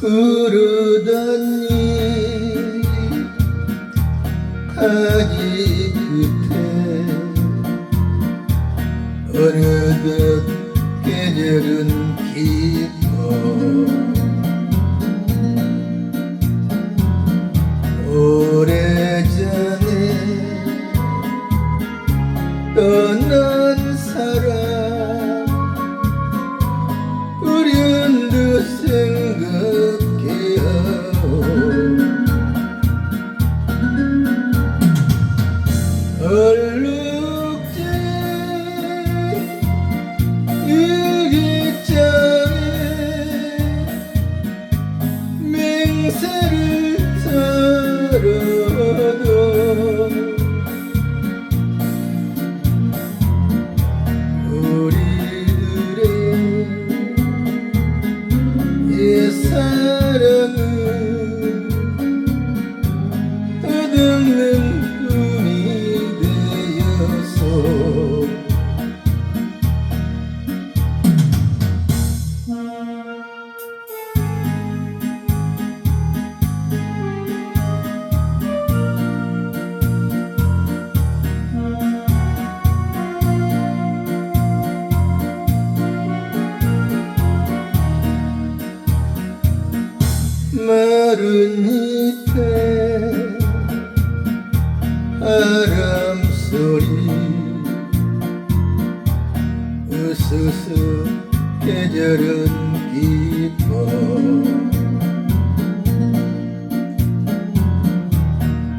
흐르던 이 가지 끝에 어느덧 계절은 깊어 오래전에 떠난 사람 얼룩진 일기장에 맹세를 살아도 우리들의 옛사 마른 잎에 바람 소리 으스스 계절은 깊어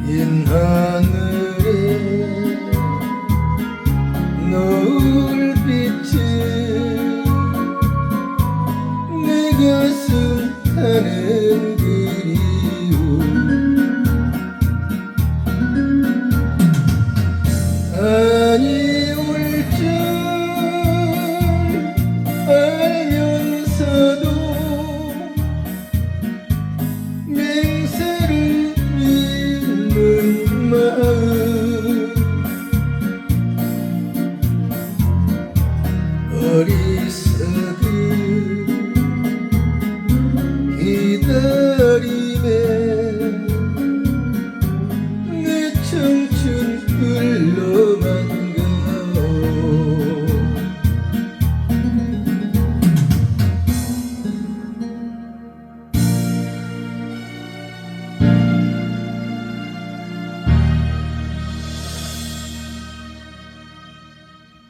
흰 하늘 아니 울줄 알면서도 맹세를 믿는 마음 어리석은